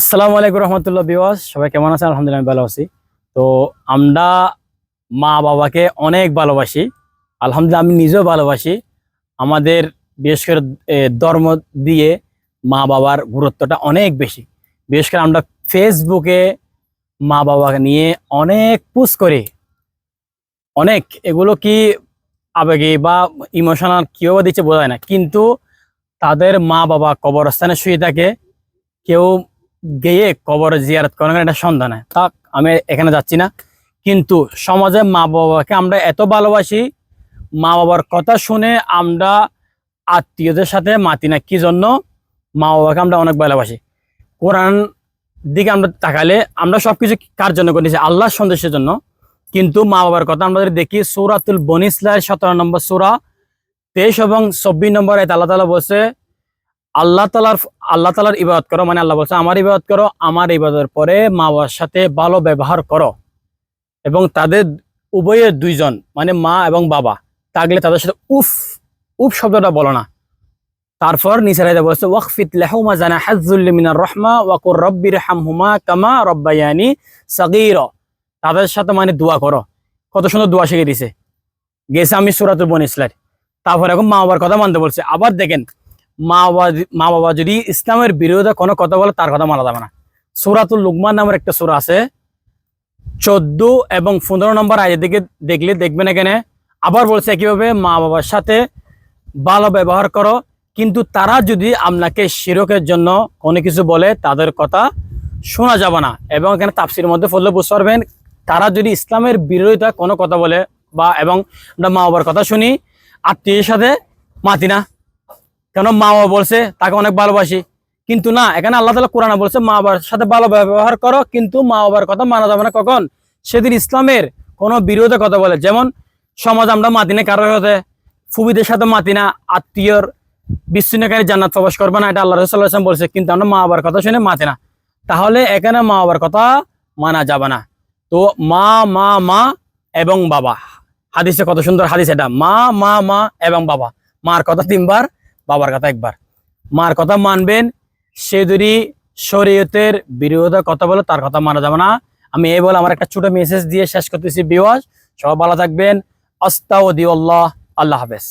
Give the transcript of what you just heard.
আসসালামু আলাইকুম রহমতুল্লাহ বিওয়াস সবাই কেমন আছেন? আলহামদুলিল্লাহ, আমি ভালো আছি। তো আমরা মা বাবাকে অনেক ভালোবাসি। আলহামদুলিল্লাহ, আমি নিজেও ভালোবাসি। আমাদের বিশেষ করে ধর্ম দিয়ে মা বাবার গুরুত্বটা অনেক বেশি। বিশেষ করে আমরা ফেসবুকে মা বাবাকে নিয়ে অনেক পুশ করি। অনেক, এগুলো কি আবেগে বা ইমোশনাল কীভাবে দিচ্ছে বোঝা যায় না। কিন্তু তাদের মা বাবা কবরস্থানে শুয়ে থাকে, কেউ গিয়ে কবর জিয়ারত করেন এটা সন্ধান তা আমি এখানে যাচ্ছি না। কিন্তু সমাজে মা বাবাকে আমরা এত ভালোবাসি মা বাবার কথা শুনে আমরা আত্মীয়দের সাথে মাতি না, কি জন্য? মা বাবাকে আমরা অনেক ভালোবাসি। কোরআন দিকে আমরা তাকালে আমরা সবকিছু কার জন্য করেছি? আল্লাহর সন্দেশের জন্য। কিন্তু মা বাবার কথা আমরা যদি দেখি, সৌরাতুল বনিসলার সতেরো নম্বর সুরা তেইশ এবং চব্বিশ নম্বর আয়াত আল্লাহ তালা বলছে আল্লাহ তালার আল্লাহ তালার ইবাদত করো মানে আল্লাহ বলছে, আমার ইবাদত করো, আমার ইবাদতের পরে মা বাবার সাথে ভালো ব্যবহার করো। এবং তাদের উভয়ের দুইজন মানে মা এবং বাবা থাকলে তাদের সাথে উফ উফ শব্দটা বলো না। তারপর আয়াতে বলছে ওয়াকফিত লেহুমা জানা হাজুল্লি মিনার রহমা ওয়াকুর রব্বির হামহুমা কামা রব্বায়ানি সাগীর। তাদের সাথে মানে দোয়া করো। কত সুন্দর দোয়া শিখে দিছে। গেছে আমি সুরাতুল বন ইসলার তারপর এখন মা বাবার কথা মানতে বলছে। আবার দেখেন মা বাবা যদি ইসলামের বিরোধে কোনো কথা বলে, তার কথা মানা যাবে না। সুরাতুল লুকমান নামের একটা সুরা আছে। চোদ্দ এবং পনেরো নম্বর আয়ের দিকে দেখলে দেখবেন এখানে আবার বলছে কীভাবে মা বাবার সাথে ভালো ব্যবহার করো, কিন্তু তারা যদি আপনাকে শিরকের জন্য কোনো কিছু বলে, তাদের কথা শোনা যাবে না। এবং এখানে তাপসির মধ্যে পড়লে বুঝতে পারবেন, তারা যদি ইসলামের বিরোধিতা কোনো কথা বলে বা, এবং আমরা মা বাবার কথা শুনি, আত্মীয়ের সাথে মাতি না। কেন মা বাবা বলছে, তাকে অনেক ভালোবাসি। কিন্তু না, এখানে আল্লাহ তালা কোরআন বলছে, মা বাবার সাথে ভালো ব্যবহার করো, কিন্তু মা বাবার কথা মানা যাবে না। কখন? সেদিন ইসলামের কোনো বিরোধে কথা বলে। যেমন, সমাজ আমরা মাতি না কারোর সাথে, ফুবিদের সাথে মাতি না, আত্মীয়র বিচ্ছিন্নকারী জান্নাত প্রবেশ করবে না, এটা আল্লাহ রসুল্লাহাম বলছে, কিন্তু আমরা মা বাবার কথা শুনে মাতি না। তাহলে এখানে মা বাবার কথা মানা যাবে না। তো মা মা মা এবং বাবা। হাদিসে কত সুন্দর হাদিস এটা। মা মা মা এবং বাবা। মার কথা তিনবার বাবার কথা একবার। মার কথা মানবেন, সে যদি শরীয়তের বিরোধে কথা বলে, তার কথা মানা যাবে না। আমি এই বলে আমার একটা ছোট মেসেজ দিয়ে শেষ করতেছি বিওয়াজ সব ভালো থাকবেন। আস্তাউদ্দিউল্লাহ আল্লাহ হাফেজ।